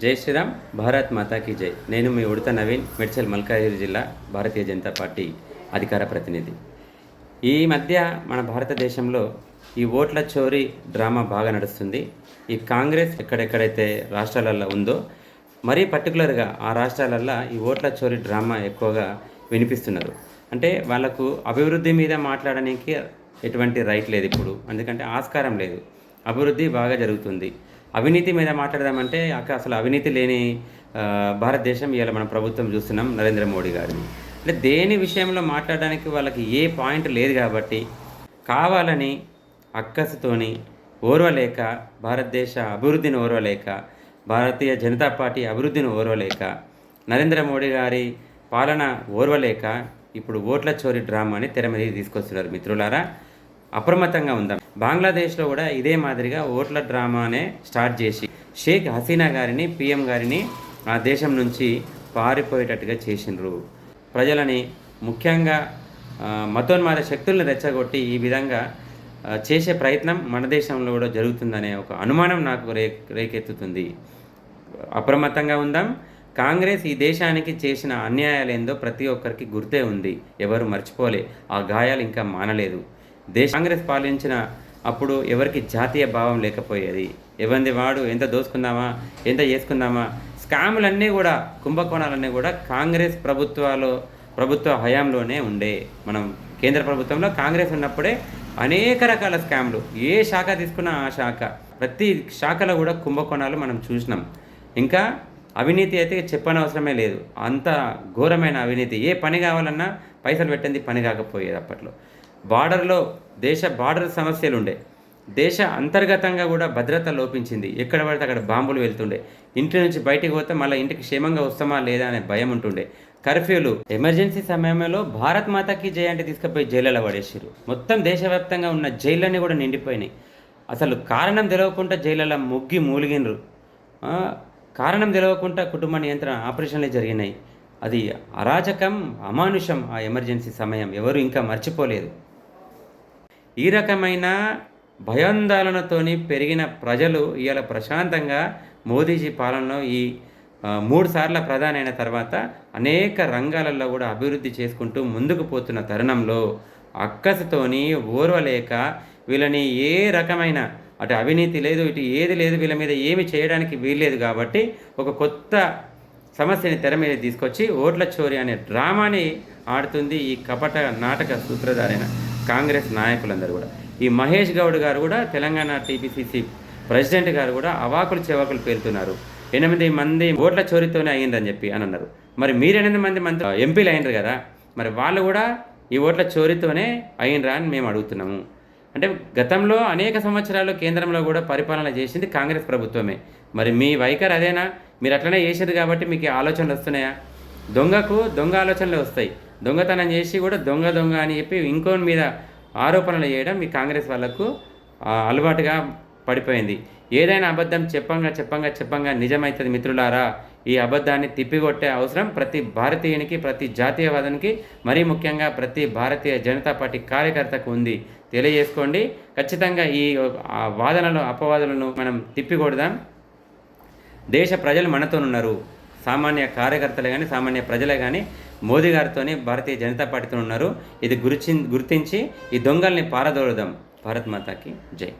జై శ్రీరామ్ భారత్ మాతాకి జై. నేను మీ ఉడత నవీన్ మెడ్చల్ మల్కాజిగిరి జిల్లా భారతీయ జనతా పార్టీ అధికార ప్రతినిధి. ఈ మధ్య మన భారతదేశంలో ఈ ఓట్ల చోరీ డ్రామా బాగా నడుస్తుంది. ఈ కాంగ్రెస్ ఎక్కడెక్కడైతే రాష్ట్రాలలో ఉందో మరీ పర్టికులర్గా ఆ రాష్ట్రాలల్లో ఈ ఓట్ల చోరీ డ్రామా ఎక్కువగా వినిపిస్తున్నారు. అంటే వాళ్ళకు అభివృద్ధి మీద మాట్లాడడానికి ఎటువంటి రైట్ లేదు ఇప్పుడు. ఎందుకంటే ఆస్కారం లేదు. అభివృద్ధి బాగా జరుగుతుంది. అవినీతి మీద మాట్లాడదామంటే అక్క అసలు అవినీతి లేని భారతదేశం ఇవాళ మన ప్రభుత్వం చూస్తున్నాం నరేంద్ర మోడీ గారిని. అంటే దేని విషయంలో మాట్లాడడానికి వాళ్ళకి ఏ పాయింట్ లేదు కాబట్టి కావాలని అక్కసుతోని ఓర్వలేక భారతదేశ అభివృద్ధిని ఓర్వలేక భారతీయ జనతా పార్టీ అభివృద్ధిని ఓర్వలేక నరేంద్ర మోడీ గారి పాలన ఓర్వలేక ఇప్పుడు ఓట్ల చోరీ డ్రామాని తెర మీద తీసుకొస్తున్నారు మిత్రులారా. అప్రమత్తంగా ఉందాం. బంగ్లాదేశ్లో కూడా ఇదే మాదిరిగా ఓట్ల డ్రామానే స్టార్ట్ చేసి షేక్ హసీనా గారిని పిఎం గారిని ఆ దేశం నుంచి పారిపోయేటట్టుగా చేసిండ్రు. ప్రజలని ముఖ్యంగా మతోన్మాద శక్తుల్ని రెచ్చగొట్టి ఈ విధంగా చేసే ప్రయత్నం మన దేశంలో కూడా జరుగుతుందనే ఒక అనుమానం నాకు రే రేకెత్తుతుంది. అప్రమత్తంగా ఉందాం. కాంగ్రెస్ ఈ దేశానికి చేసిన అన్యాయాలు ఏందో ప్రతి ఒక్కరికి గుర్తే ఉంది. ఎవరు మర్చిపోలే. ఆ గాయాలు ఇంకా మానలేదు. దేశ కాంగ్రెస్ పాలించిన అప్పుడు ఎవరికి జాతీయ భావం లేకపోయేది. ఎవరిది వాడు ఎంత దోసుకుందామా ఎంత చేసుకుందామా స్కాములన్నీ కూడా కుంభకోణాలన్నీ కూడా కాంగ్రెస్ ప్రభుత్వాలు ప్రభుత్వ హయాంలోనే ఉండే. మనం కేంద్ర ప్రభుత్వంలో కాంగ్రెస్ ఉన్నప్పుడే అనేక రకాల స్కామ్లు. ఏ శాఖ తీసుకున్నా ఆ శాఖ. ప్రతి శాఖలో కూడా కుంభకోణాలు మనం చూసినాం. ఇంకా అవినీతి అయితే చెప్పనవసరమే లేదు. అంత ఘోరమైన అవినీతి. ఏ పని కావాలన్నా పైసలు పెట్టింది పని కాకపోయేది అప్పట్లో. బార్డర్లో దేశ బార్డర్ సమస్యలు ఉండే దేశ అంతర్గతంగా కూడా భద్రత లోపించింది. ఎక్కడ పడితే అక్కడ బాంబులు వెళ్తుండే. ఇంటి నుంచి బయటికి పోతే మళ్ళీ ఇంటికి క్షేమంగా వస్తామా లేదా అనే భయం ఉంటుండే. కర్ఫ్యూలు. ఎమర్జెన్సీ సమయంలో భారత్ మాతాకి జై అంటే తీసుకుపోయి జైళ్ళలో పడేసారు మొత్తం దేశవ్యాప్తంగా ఉన్న జైళ్ళన్నీ కూడా నిండిపోయినాయి. అసలు కారణం తెలవకుండా జైళ్ళలో ముగ్గి మూలిగినరు కారణం తెలవకుండా కుటుంబ నియంత్రణ ఆపరేషన్లే జరిగినాయి. అది అరాచకం అమానుషం ఆ ఎమర్జెన్సీ సమయం. ఎవరు ఇంకా మర్చిపోలేదు. ఈ రకమైన భయాందోళనతోని పెరిగిన ప్రజలు ఇవాళ ప్రశాంతంగా మోదీజీ పాలనలో ఈ మూడు సార్ల ప్రధాని అయిన తర్వాత అనేక రంగాలలో కూడా అభివృద్ధి చేసుకుంటూ ముందుకు పోతున్న తరుణంలో అక్కసుతోని ఓర్వలేక వీళ్ళని ఏ రకమైన అటు అవినీతి లేదు ఇటు ఏది లేదు వీళ్ళ మీద ఏమి చేయడానికి వీల్లేదు కాబట్టి ఒక కొత్త సమస్యని తెర మీద తీసుకొచ్చి ఓట్ల చోరీ అనే డ్రామాని ఆడుతుంది ఈ కపట నాటక సూత్రధారైన కాంగ్రెస్ నాయకులందరూ కూడా. ఈ మహేష్ గౌడ్ గారు కూడా తెలంగాణ టీపీసీసీ ప్రెసిడెంట్ గారు కూడా అవాకులు చెవాకులు పేరుతున్నారు. ఎనిమిది మంది ఓట్ల చోరీతోనే అయ్యిందని చెప్పి అని అన్నారు. మరి మీరు ఎనిమిది మంది మంత్రి ఎంపీలు అయినరు కదా మరి వాళ్ళు కూడా ఈ ఓట్ల చోరీతోనే అయినరా అని మేము అడుగుతున్నాము. అంటే గతంలో అనేక సంవత్సరాలు కేంద్రంలో కూడా పరిపాలన చేసింది కాంగ్రెస్ ప్రభుత్వమే. మరి మీ వైఖరి అదేనా? మీరు అట్లనే చేసేది కాబట్టి మీకు ఆలోచనలు వస్తున్నాయా? దొంగకు దొంగ ఆలోచనలు వస్తాయి. దొంగతనం చేసి కూడా దొంగ దొంగ అని చెప్పి ఇంకోని మీద ఆరోపణలు చేయడం మీ కాంగ్రెస్ వాళ్ళకు అలవాటుగా పడిపోయింది. ఏదైనా అబద్ధం చెప్పంగా చెప్పంగా చెప్పంగా నిజమవుతుంది మిత్రులారా. ఈ అబద్ధాన్ని తిప్పికొట్టే అవసరం ప్రతి భారతీయునికి ప్రతి జాతీయవాదానికి మరీ ముఖ్యంగా ప్రతి భారతీయ జనతా పార్టీ కార్యకర్తకు ఉంది. తెలియజేసుకోండి. ఖచ్చితంగా ఈ ఆ వాదనలు అపవాదనలను మనం తిప్పికొడదాం. దేశ ప్రజలు మనతో ఉన్నారు సామాన్య కార్యకర్తలే కానీ సామాన్య ప్రజలే కానీ మోదీ గారితోనే భారతీయ జనతా పార్టీతో ఉన్నారు. ఇది గురించి గుర్తించి ఈ దొంగల్ని పారదోలుదాం. భారత్ మాతాకి జై.